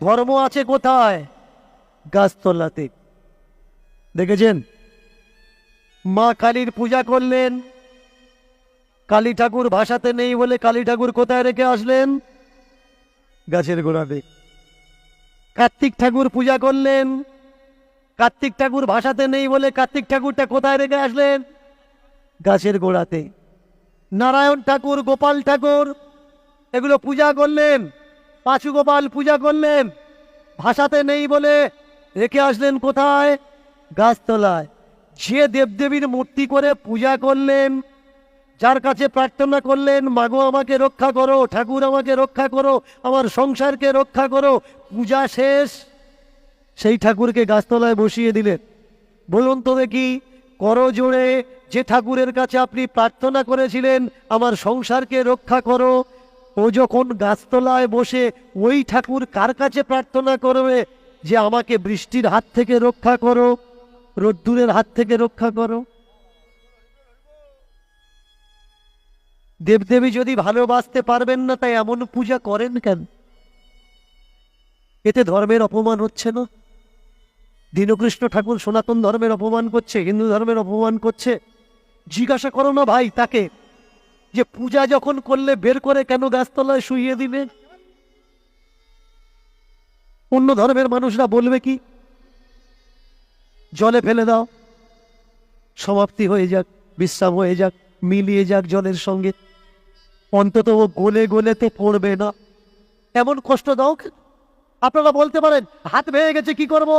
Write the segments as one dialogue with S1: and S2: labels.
S1: ধর্ম আছে কোথায়? গাছতলাতে। দেখেছেন? মা কালীর পূজা করলেন। কালী ঠাকুর ভাষাতে নেই বলে কালী ঠাকুর কোথায় রেখে আসলেন? গাছের গোড়াতে। কার্তিক ঠাকুর পূজা করলেন। কার্তিক ঠাকুর ভাষাতে নেই বলে কার্তিক ঠাকুরটা কোথায় রেখে আসলেন? গাছের গোড়াতে। নারায়ণ ঠাকুর, গোপাল ঠাকুর, এগুলো পূজা করলেন। পাঁচু গোপাল পূজা করলেন। ভাষাতে নেই বলে রেখে আসলেন কোথায়? গাছতলায়। যে দেবদেবীর মূর্তি করে পূজা করলেন, যার কাছে প্রার্থনা করলেন, মাগো, আমাকে রক্ষা করো, ঠাকুর আমাকে রক্ষা করো, আমার সংসারকে রক্ষা করো, পূজা শেষ। সেই ঠাকুরকে গাছতলায় বসিয়ে দিলেন। বলুন তো দেখি, করো জোড়ে যে ঠাকুরের কাছে আপনি প্রার্থনা করেছিলেন, আমার সংসারকে রক্ষা করো ও যখন গাছতলায় বসে ওই ঠাকুর কার কাছে প্রার্থনা করবে যে আমাকে বৃষ্টির হাত থেকে রক্ষা করো, রোদ্দুরের হাত থেকে রক্ষা করো? দেবদেবী যদি ভালোবাসতে পারবেন না, তাই এমন পূজা করেন কেন? এতে ধর্মের অপমান হচ্ছে না? দীনকৃষ্ণ ঠাকুর সনাতন ধর্মের অপমান করছে, হিন্দু ধর্মের অপমান করছে। জিজ্ঞাসা করো না ভাই তাকে। যে পূজা যখন করলে বের করে কেন গাছতলায় শুইয়ে দিবে? অন্য ধর্মের মানুষরা বলবে কি, জলে ফেলে দাও, সমাপ্তি হয়ে যাক, বিশ্রাম হয়ে যাক, মিলিয়ে যাক জলের সঙ্গে। অন্তত ও গোলে গোলে তো পড়বে না। এমন কষ্ট দাও আপনারা বলতে পারেন, হাত ভেঙে গেছে, কি করব?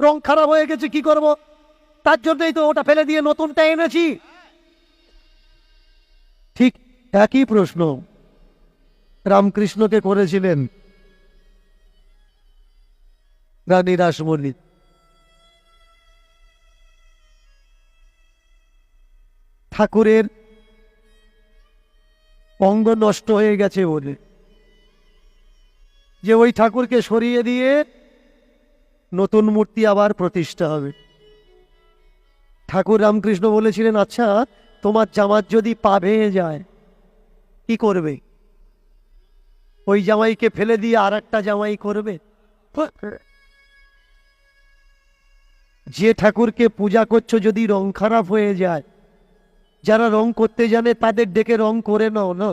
S1: রং খারাপ হয়ে গেছে, কি করব? তার জন্যই তো ওটা ফেলে দিয়ে নতুনটা এনেছি। ঠিক একই প্রশ্ন। রামকৃষ্ণকে করেছিলেন। রানী রাসমণি ঠাকুরের অঙ্গ নষ্ট হয়ে গেছে বলে। যে ওই ঠাকুরকে সরিয়ে দিয়ে নতুন মূর্তি আবার প্রতিষ্ঠা হবে। ঠাকুর রামকৃষ্ণ বলেছিলেন আচ্ছা তোমার জামার যদি পা ভেঙে যায়, কি করবে? ওই জামাইকে ফেলে দিয়ে আর একটা জামাই করবে? যে ঠাকুরকে পূজা করছ যদি রং খারাপ হয়ে যায়, যারা রং করতে জানে তাদের ডেকে রং করে নাও না।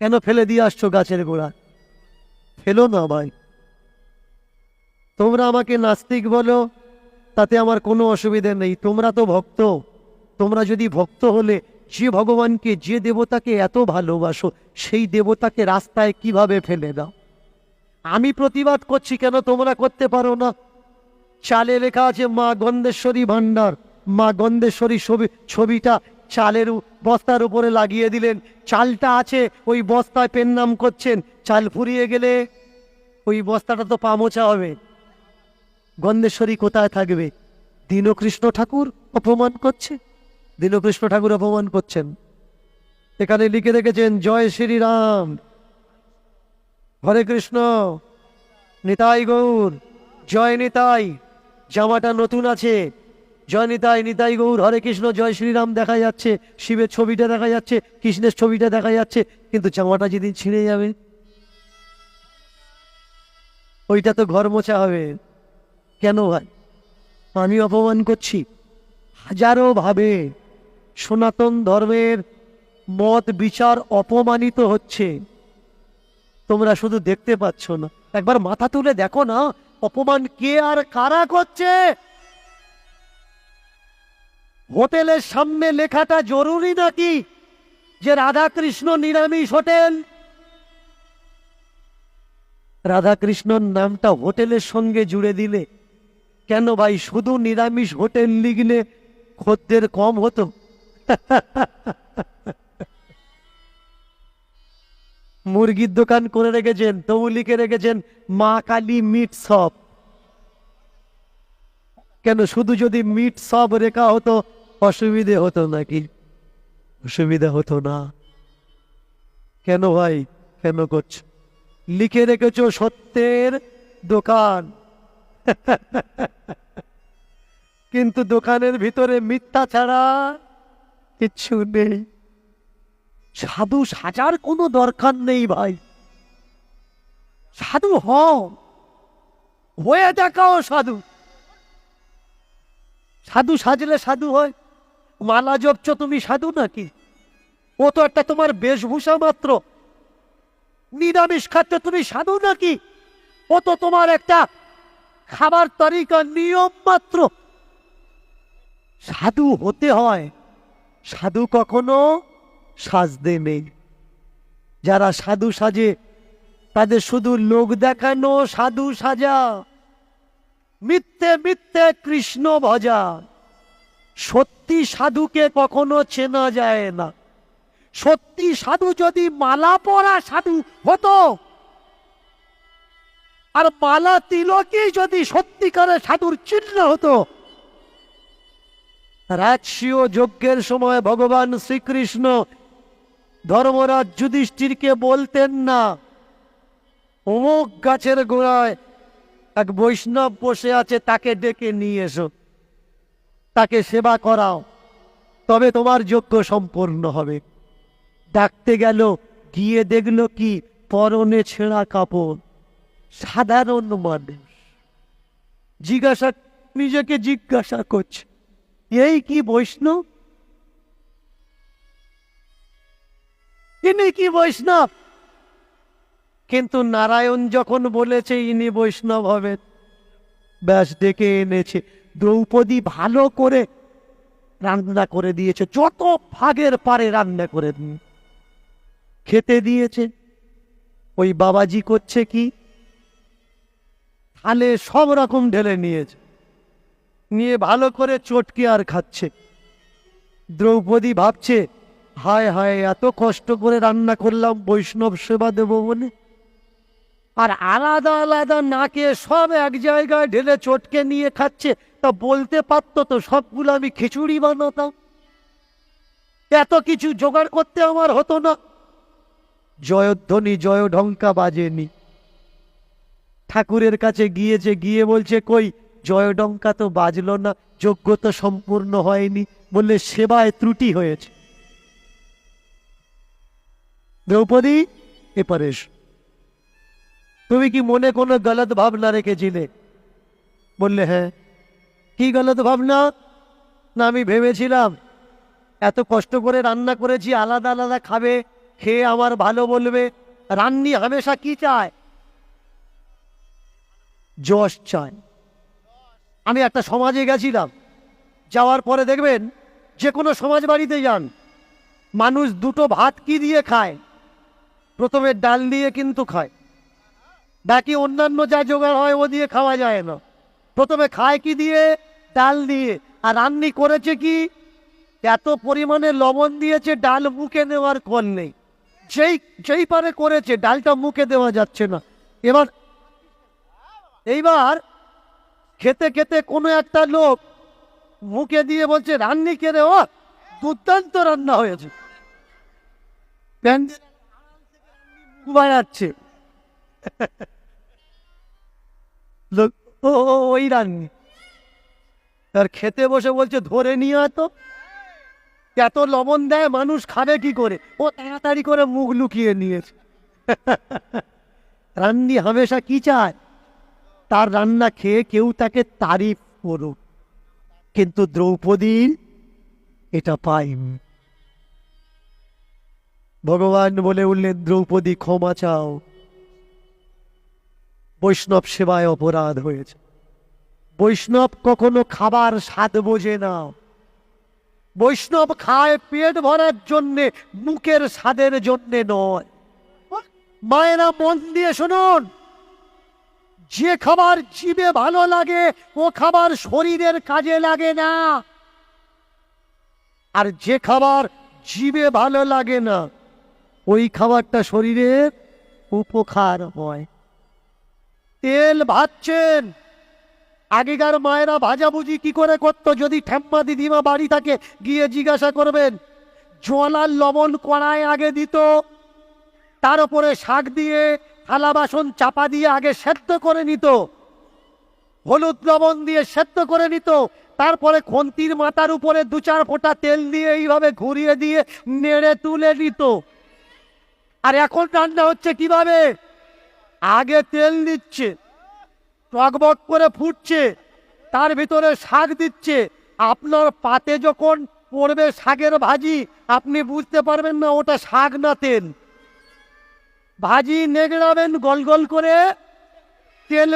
S1: কেন ফেলে দিয়ে আসছো গাছের গোড়া ফেলো না ভাই তোমরা আমাকে নাস্তিক বলো, তাতে আমার কোনো অসুবিধে নেই। তোমরা তো ভক্ত। তোমরা যদি ভক্ত হলে যে ভগবানকে, যে দেবতাকে এত ভালোবাসো, সেই দেবতাকে রাস্তায় কীভাবে ফেলে দাও? আমি প্রতিবাদ করছি কেন তোমরা করতে পারো না? চালে লেখা আছে, মা গন্ধেশ্বরী ভাণ্ডার। মা গন্ধেশ্বরী ছবি, ছবিটা চালের বস্তার উপরে লাগিয়ে দিলেন। চালটা আছে, ওই বস্তায় পেন নাম করছেন। চাল ফুরিয়ে গেলে ওই বস্তাটা তো পামোচা হবে। গন্ধেশ্বরী কোথায় থাকবে? দীনকৃষ্ণ ঠাকুর অপমান করছে? দীনকৃষ্ণ ঠাকুর অপমান করছেন। এখানে লিখে রেখেছেন, জয় শ্রীরাম। হরে কৃষ্ণ। নিতাই গৌর। জয় নিতাই। জামাটা নতুন আছে। জয় নিতাই নিতাই গৌর। হরে কৃষ্ণ, জয় শ্রীরাম দেখা যাচ্ছে। শিবের ছবিটা দেখা যাচ্ছে, কৃষ্ণের ছবিটা দেখা যাচ্ছে, কিন্তু জামাটা যেদিন ছিঁড়ে যাবে, ওইটা তো ঘর মোছা হবে। কেন ভাই? আমি অপমান করছি। হাজারো ভাবে। সনাতন ধর্মের মত বিচার অপমানিত হচ্ছে। তোমরা শুধু দেখতে পাচ্ছ না। একবার মাথা তুলে দেখো না, অপমান কে আর কারা করছে? হোটেলের সামনে লেখাটা জরুরি নাকি যে রাধাকৃষ্ণ নিরামিষ হোটেল? রাধাকৃষ্ণর নামটা হোটেলের সঙ্গে জুড়ে দিলে কেন ভাই শুধু নিরামিষ হোটেল লিখলে খদ্দের কম হতো? মুরগির দোকান করে রেখেছেন তবু লিখে রেখেছেন, মা কালী মিট সব কেন, শুধু যদি মিট সব রেখা হতো, অসুবিধে হতো নাকি? অসুবিধা হতো না। কেন ভাই? কেন করছ? লিখে রেখেছ সত্যের দোকান। কিন্তু দোকানের ভিতরে মিথ্যা ছাড়া কিচ্ছু নেই। সাধু সাজার কোনো দরকার নেই ভাই। সাধু হয়ে দেখাও সাধু। সাধু সাজলে সাধু হয়। মালা জপছ তুমি সাধু নাকি? ও তো একটা তোমার বেশভূষা মাত্র। নিরামিষ খাদ্য তুমি সাধু নাকি? ও তো তোমার একটা খাবার তালিকা নিয়ম মাত্র। সাধু হতে হয়। সাধু কখনো সাজতে নেই। যারা সাধু সাজে, তাদের শুধু লোক দেখানো সাধু সাজা। মিথ্যে মিথ্যে কৃষ্ণ ভজা। সত্যি সাধুকে কখনো চেনা যায় না। সত্যি সাধু যদি মালা পরা সাধু হতো, আর মালা তিলকই যদি সত্যিকারের সাধুর চিহ্ন হতো রাজসীয় যজ্ঞের সময় ভগবান শ্রীকৃষ্ণ ধর্মরাজ যুধিষ্ঠিরকে বলতেন না অমুক গাছের গোড়ায় এক বৈষ্ণব বসে আছে, তাকে ডেকে নিয়ে এসো, তাকে সেবা করাও, তবে তোমার যজ্ঞ সম্পূর্ণ হবে। ডাকতে গেল, গিয়ে দেখল কি, পরনে ছেঁড়া কাপড়, সাধারণ মানুষ। জিজ্ঞাসা, নিজেকে জিজ্ঞাসা করছে এই কি বৈষ্ণব? ইনি কি বৈষ্ণব? কিন্তু নারায়ণ যখন বলেছে, ইনি বৈষ্ণব হবেন। ব্যাস, ডেকে এনেছে। দ্রৌপদী ভালো করে রান্না করে দিয়েছে। যত ভাগের পারে রান্না করে খেতে দিয়েছে। ওই বাবাজি করছে কি? থালে সব রকম ঢেলে নিয়েছে। নিয়ে ভালো করে চটকে আর খাচ্ছে। দ্রৌপদী ভাবছে, হায় হায়, এত কষ্ট করে রান্না করলাম, বৈষ্ণব সেবা দেব বলে। আর আলাদা আলাদা নাকে সব এক জায়গায় ঢেলে চটকে নিয়ে খাচ্ছে, তা বলতে পারতো তো সবগুলো আমি খিচুড়ি বানাতাম। এত কিছু জোগাড় করতে আমার হতো না। জয়ধ্বনি জয় ঢঙ্কা বাজেনি। ঠাকুরের কাছে গিয়েছে, গিয়ে বলছে, কই জয় ডঙ্কা তো বাজলো না যোগ্য তো সম্পূর্ণ হয়নি বললে সেবায় ত্রুটি হয়েছে। দ্রৌপদী এপারে। তুমি কি মনে কোনো গলত ভাবনা রেখেছিলে? বললে হ্যাঁ। কি গলত ভাবনা? না, আমি ভেবেছিলাম, এত কষ্ট করে রান্না করেছি, আলাদা আলাদা খাবে, খেয়ে আমার ভালো বলবে, রান্নি হামেশা কি চায়? যশ চায়। আমি একটা সমাজে গেছিলাম। যাওয়ার পরে দেখবেন, যে কোনো সমাজ বাড়িতে যান। মানুষ দুটো ভাত কি দিয়ে খায়? প্রথমে ডাল দিয়ে কিন্তু খায়। বাকি অন্যান্য যা জোগাড় হয় ও দিয়ে খাওয়া যায় না। প্রথমে খায় কি দিয়ে? ডাল দিয়ে। আর রান্নি করেছে কি? এত পরিমাণে লবণ দিয়েছে, ডাল মুখে নেওয়ার কল নেই। যেই যেই পারে করেছে, ডালটা মুখে দেওয়া যাচ্ছে না। এবার, এইবার খেতে খেতে কোনো একটা লোক মুখে দিয়ে বলছে, রান্নি কেড়ে ও দুর্দান্ত রান্না হয়েছে। বাজাচ্ছে ও ওই রান্নি। তার খেতে বসে বলছে, ধরে নিয়ে তো এত লবণ দেয়, মানুষ খাবে কি করে? ও তাড়াতাড়ি করে মুখ লুকিয়ে নিয়েছে। রান্নি হামেশা কি চায়? তার রান্না খেয়ে কেউ তাকে তারিফ করুক। কিন্তু দ্রৌপদীর এটা পাইনি ভগবান বলে উঠলেন, দ্রৌপদী, ক্ষমা চাও। বৈষ্ণব সেবায় অপরাধ হয়েছে। বৈষ্ণব কখনো খাবার স্বাদ বোঝে না। বৈষ্ণব খায় পেট ভরার জন্যে, মুখের স্বাদের জন্যে নয়। মায়েরা মন দিয়ে শুনুন। যে খাবার জিভে ভালো লাগে, ও খাবার শরীরের কাজে লাগে না। আর যে খাবার জিভে ভালো লাগে না, ওই খাবারটা শরীরের উপকার হয়। তেল ভাজছেন। আগেকার মায়েরা ভাজাভুজি কি করে করতো যদি ঠেম্মা দিদিমা বাড়ি থাকে, গিয়ে জিজ্ঞাসা করবেন, জল আর লবণ কড়ায় আগে দিত, তার উপরে শাক দিয়ে থালা বাসন চাপা দিয়ে আগে সেদ্ধ করে নিত। হলুদ লবণ দিয়ে সেদ্ধ করে নিত। তারপরে খন্তির মাথার উপরে দু চার ফোঁটা তেল দিয়ে এইভাবে ঘুরিয়ে দিয়ে নেড়ে তুলে নিত। আর এখন রান্না হচ্ছে কীভাবে? আগে তেল দিচ্ছে টকবক করে ফুটছে, তার ভিতরে শাক দিচ্ছে। আপনার পাতে যখন পড়বে শাকের ভাজি, আপনি বুঝতে পারবেন না ওটা শাক না তেল। ভাজি নেগড়াবেন গোল গোল করে তেল